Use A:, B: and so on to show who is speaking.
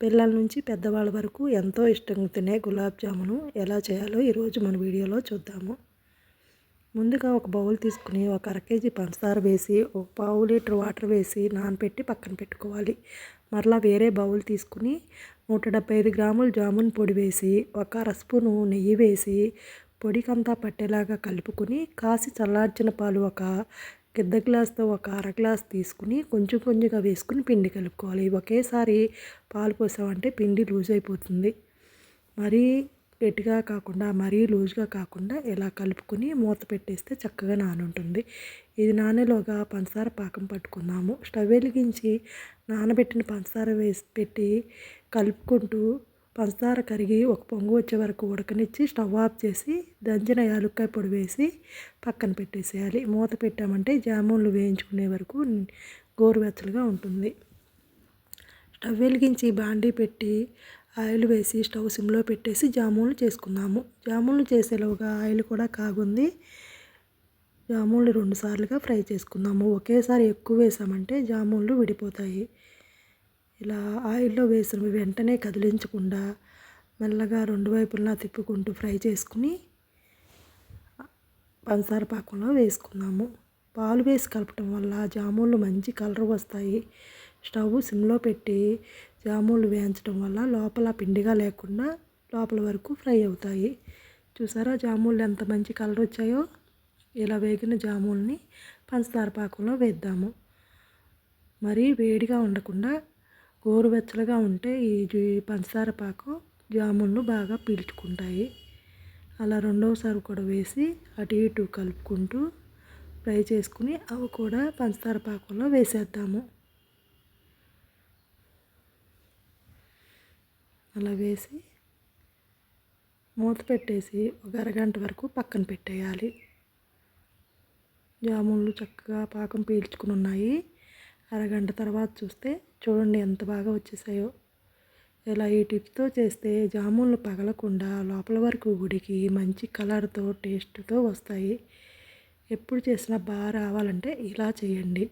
A: పిల్లల నుంచి పెద్దవాళ్ళ వరకు ఎంతో ఇష్టంగా తినే గులాబ్ జామును ఎలా చేయాలో ఈరోజు మన వీడియోలో చూద్దాము. ముందుగా ఒక బౌల్ తీసుకుని ఒక అర కేజీ పంచదార వేసి ఒక పావు లీటర్ వాటర్ వేసి నానబెట్టి పక్కన పెట్టుకోవాలి. మరలా వేరే బౌల్ తీసుకుని నూట డెబ్బై ఐదు గ్రాముల జామున్ పొడి వేసి ఒక అర స్పూను నెయ్యి వేసి పొడికంతా పట్టేలాగా కలుపుకొని కాసి చల్లార్చిన పాలు ఒక పెద్ద గ్లాస్తో ఒక అర గ్లాస్ తీసుకుని కొంచెం కొంచెంగా వేసుకుని పిండి కలుపుకోవాలి. ఒకేసారి పాలు పోసామంటే పిండి లూజ్ అయిపోతుంది. మరీ గట్టిగా కాకుండా మరీ లూజ్గా కాకుండా ఇలా కలుపుకొని మూత పెట్టేస్తే చక్కగా నానుంటుంది. ఇది నానేలోగా పంచదార పాకం పట్టుకుందాము. స్టవ్ వెలిగించి నానబెట్టిన పంచదార వేసి పెట్టి కలుపుకుంటూ పంచదార కరిగి ఒక పొంగు వచ్చే వరకు ఉడకనిచ్చి స్టవ్ ఆఫ్ చేసి దంచిన యాలుక్కాయ పొడి వేసి పక్కన పెట్టేసేయాలి. మూత పెట్టామంటే జామున్లు వేయించుకునే వరకు గోరువెచ్చలుగా ఉంటుంది. స్టవ్ వెలిగించి బాండీ పెట్టి ఆయిల్ వేసి స్టవ్ సిమ్లో పెట్టేసి జామున్లు చేసుకుందాము. జామున్లు చేసేలోగా ఆయిల్ కూడా కాగుంది. జామున్లు రెండుసార్లుగా ఫ్రై చేసుకుందాము. ఒకేసారి ఎక్కువ వేసామంటే జామున్లు విడిపోతాయి. ఇలా ఆయిల్లో వేసిన వెంటనే కదిలించకుండా మెల్లగా రెండు వైపులా తిప్పుకుంటూ ఫ్రై చేసుకుని పంచదార పాకంలో వేసుకున్నాము పాలు వేసి కలపటం వల్ల జాములు మంచి కలర్ వస్తాయి. స్టవ్ సిమ్లో పెట్టి జామున్లు వేయించడం వల్ల లోపల పిండిగా లేకుండా లోపల వరకు ఫ్రై అవుతాయి. చూసారా జాములు ఎంత మంచి కలర్ వచ్చాయో? ఇలా వేగిన జాముల్ని పంచదార పాకంలో వేద్దాము. మరీ వేడిగా ఉండకుండా గోరువెచ్చలుగా ఉంటే ఈ పంచదార పాకం జామున్లు బాగా పీల్చుకుంటాయి. అలా రెండవసారి కూడా వేసి అటు ఇటు కలుపుకుంటూ ఫ్రై చేసుకుని అవి కూడా పంచదార పాకంలో వేసేద్దాము. అలా వేసి మూత పెట్టేసి ఒక అరగంట వరకు పక్కన పెట్టేయాలి. జామున్లు చక్కగా పాకం పీల్చుకుని ఉన్నాయి. అరగంట తర్వాత చూస్తే చూడండి ఎంత బాగా వచ్చేసాయో. ఇలా ఈ టిప్స్తో చేస్తే జామున్లు పగలకుండా లోపల వరకు ఉడికి మంచి కలర్తో టేస్ట్తో వస్తాయి. ఎప్పుడు చేసినా బాగా రావాలంటే ఇలా చేయండి.